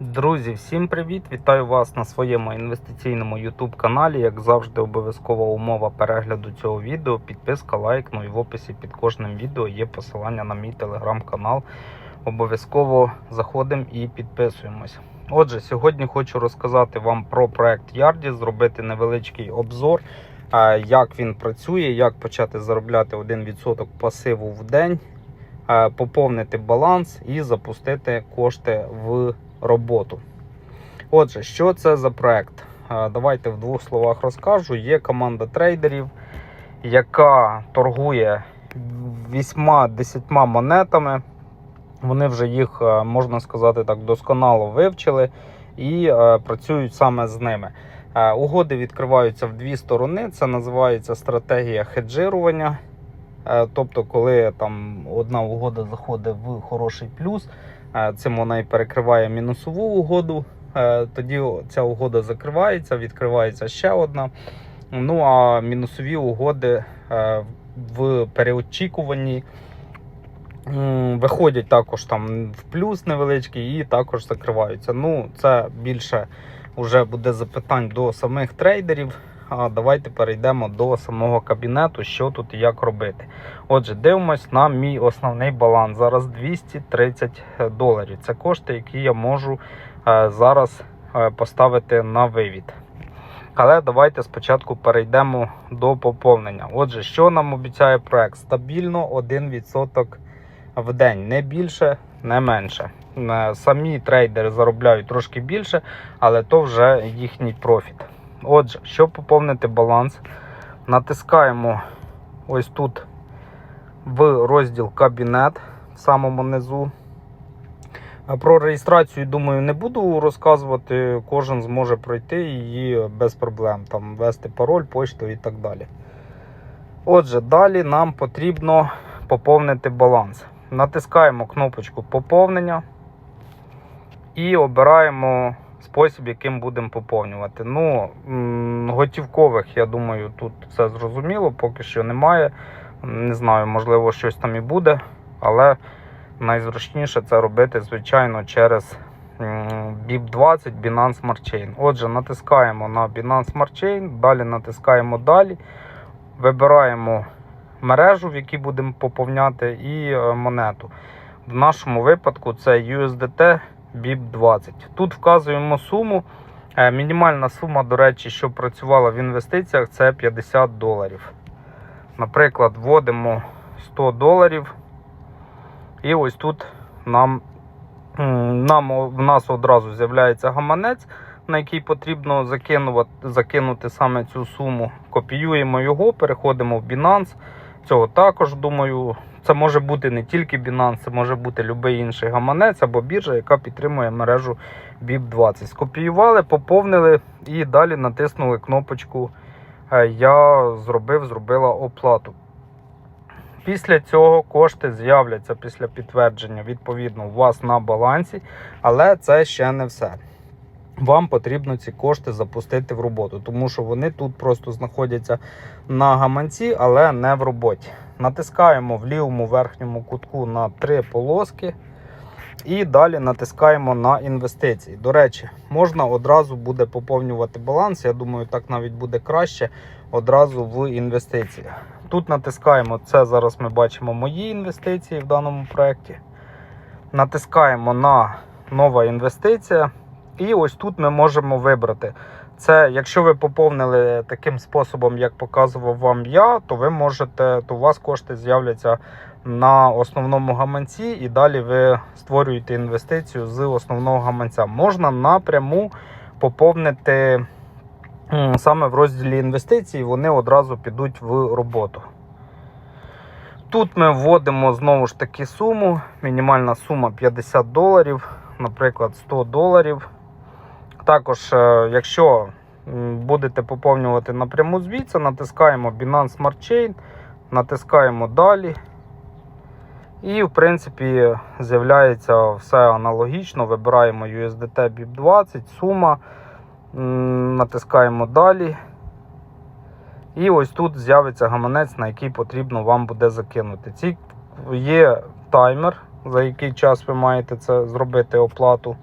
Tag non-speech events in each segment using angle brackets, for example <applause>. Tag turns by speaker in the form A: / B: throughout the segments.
A: Друзі, всім привіт! Вітаю вас на своєму інвестиційному YouTube каналі. Як завжди, обов'язкова умова перегляду цього відео, підписка, лайк. Ну і в описі під кожним відео є посилання на мій телеграм-канал. Обов'язково заходимо і підписуємось. Отже, сьогодні хочу розказати вам про проект Ярді, зробити невеличкий обзор, е, як він працює, як почати заробляти 1% пасиву в день, е, поповнити баланс і запустити кошти в роботу. Отже, що це за проект? Е, Давайте в двох словах розкажу. Є команда трейдерів, яка торгує 8-10 монетами. Вони вже їх, е, можна сказати так, досконало вивчили і е, працюють саме з ними. Угоди відкриваються в дві сторони. Це називається стратегія хеджирування. Тобто, коли там одна угода заходить в хороший плюс, цим вона і перекриває мінусову угоду. Е, Тоді ця угода закривається, відкривається ще одна. Ну а мінусові угоди е, в переочікуванні виходять також там в плюс невеличкий і також закриваються. Ну, це більше вже буде запитань до самих трейдерів. Давайте перейдемо до самого кабінету, що тут і як робити. Отже, дивимось на мій основний баланс. Зараз 230 доларів. Це кошти, які я можу е, зараз е, поставити на вивід. Але давайте спочатку перейдемо до поповнення. Отже, що нам обіцяє проект? Стабільно 1% в день, не більше, не менше. Е, Самі трейдери заробляють трошки більше, але то вже їхній профіт. Отже, щоб поповнити баланс, натискаємо ось тут в розділ Кабінет в самому низу. Про реєстрацію, думаю, не буду розказувати. Кожен зможе пройти її без проблем, там ввести пароль, почту і так далі. Отже, далі нам потрібно поповнити баланс. Натискаємо кнопочку поповнення і обираємо спосіб, яким будемо поповнювати. Ну, готівкових, я думаю, тут все зрозуміло, поки що немає. Не знаю, можливо, щось там і буде, але найзручніше це робити, звичайно, через BIP20 Binance Smart Chain. Отже, натискаємо на Binance Smart Chain, далі натискаємо далі, вибираємо мережу, в якій будемо поповняти, і е, монету. В нашому випадку це USDT BIP20. Тут вказуємо суму. Е, Мінімальна сума, до речі, що працювала в інвестиціях, це 50 доларів. Наприклад, вводимо 100 доларів. І ось тут нам, нам в нас одразу з'являється гаманець, на який потрібно закинувати, закинути саме цю суму. Копіюємо його, переходимо в Binance. Цього також, думаю, це може бути не тільки Binance, це може бути будь-який інший гаманець або біржа, яка підтримує мережу BIP20. Скопіювали, поповнили і далі натиснули кнопочку е, Я зробив, зробила оплату. Після цього кошти з'являться після підтвердження відповідно у вас на балансі, але це ще не все. Вам потрібно ці кошти запустити в роботу, тому що вони тут просто знаходяться на гаманці, але не в роботі. Натискаємо в лівому верхньому кутку на три полоски. І далі натискаємо на інвестиції. До речі, можна одразу буде поповнювати баланс. Я думаю, так навіть буде краще одразу в інвестиціях. Тут натискаємо це. Зараз ми бачимо мої інвестиції в даному проєкті. Натискаємо на нова інвестиція. І ось тут ми можемо вибрати. Це, якщо ви поповнили таким способом, як показував вам я, то ви можете, то у вас кошти з'являться на основному гаманці, і далі ви створюєте інвестицію з основного гаманця. Можна напряму поповнити саме в розділі інвестицій, вони одразу підуть в роботу. Тут ми вводимо знову ж таки суму. Мінімальна сума 50 доларів, наприклад, 100 доларів. Також, е, якщо будете поповнювати напряму звідси, натискаємо Binance Smart Chain, натискаємо далі. І, в принципі, з'являється все аналогічно. Вибираємо USDT BIP20, сума, натискаємо далі. І ось тут з'явиться гаманець, на який потрібно вам буде закинути. Ці є таймер, за який час ви маєте це зробити оплату.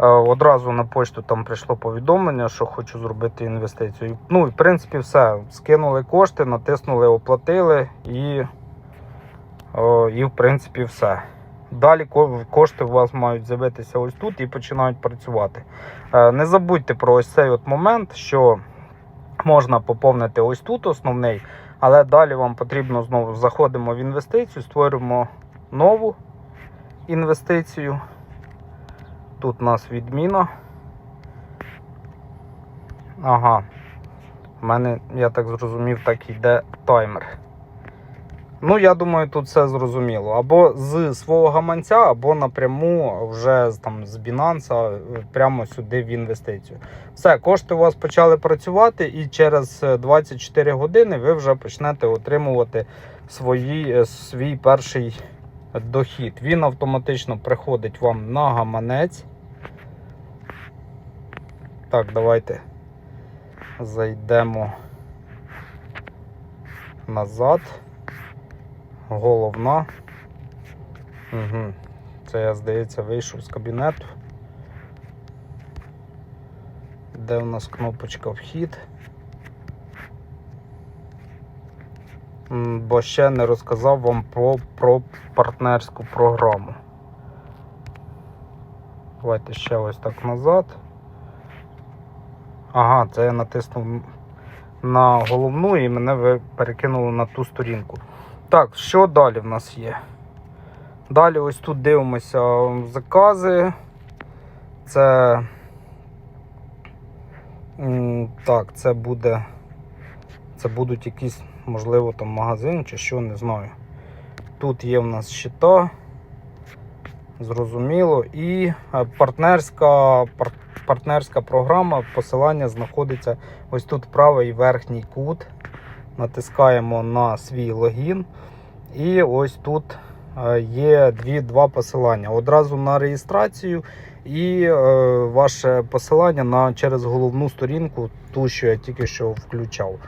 A: Е, Одразу на почту там прийшло повідомлення, що хочу зробити інвестицію. Ну, і в принципі, все. Скинули кошти, натиснули, оплатили і, і в принципі, все. Далі кошти у вас мають з'явитися ось тут і починають працювати. Е, Не забудьте про ось цей от момент, що можна поповнити ось тут основний, але далі вам потрібно знову заходимо в інвестицію, створюємо нову інвестицію. Тут у нас відміна. Ага. У мене, я так зрозумів, так йде таймер. Ну, я думаю, тут все зрозуміло. Або з свого гаманця, або напряму вже там, з Binance е, прямо сюди в інвестицію. Все, кошти у вас почали працювати, і через е, 24 години ви вже почнете отримувати свої, е, свій перший дохід. Він автоматично приходить вам на гаманець. Так, давайте зайдемо назад. Головна. Угу. Це я, здається, вийшов з кабінету. Де у нас кнопочка вхід? Бо ще не розказав вам про, про партнерську програму. Давайте ще ось так назад. Ага, це я натиснув на головну і мене ви перекинули на ту сторінку. Так, що далі в нас є? Далі ось тут дивимося закази. Це. Так, це буде. Це будуть якісь, можливо, там магазин чи що, не знаю. Тут є в нас щита. Зрозуміло. І е, партнерська, пар- партнерська програма. Посилання знаходиться ось тут правий верхній кут. Натискаємо на свій логін. І ось тут е, є дві, два посилання. Одразу на реєстрацію і е, ваше посилання на, через головну сторінку, ту, що я тільки що включав.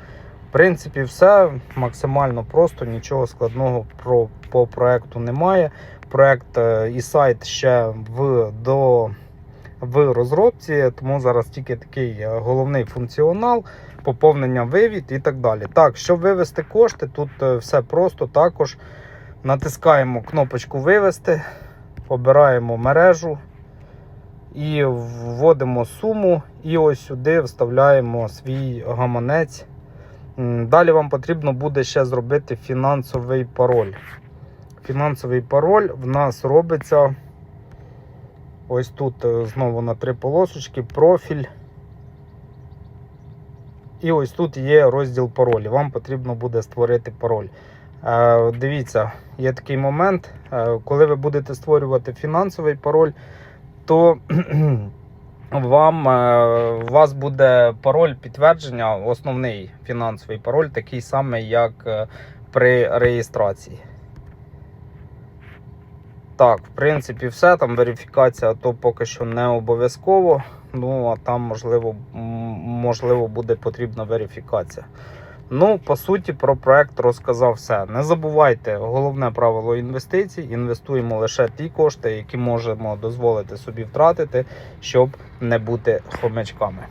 A: В принципі, все максимально просто, нічого складного про, по проекту немає. Проект е, і сайт ще в, до, в розробці, тому зараз тільки такий е, головний функціонал, поповнення вивід і так далі. Так, щоб вивести кошти, тут е, все просто також. Натискаємо кнопочку вивести, обираємо мережу і вводимо суму, і ось сюди вставляємо свій гаманець. Далі вам потрібно буде ще зробити фінансовий пароль. Фінансовий пароль в нас робиться ось тут е, знову на три полосочки, профіль. І ось тут є розділ паролі. Вам потрібно буде створити пароль. Е, Дивіться, є такий момент, е, коли ви будете створювати фінансовий пароль, то <clears throat> вам, е, у вас буде пароль підтвердження, основний фінансовий пароль, такий самий, як е, при реєстрації. Так, в принципі, все. Там верифікація, то поки що не обов'язково. Ну, а там, можливо, можливо, буде потрібна верифікація. Ну, по суті, про проект розказав все. Не забувайте, головне правило інвестицій: інвестуємо лише ті кошти, які можемо дозволити собі втратити, щоб не бути хомячками.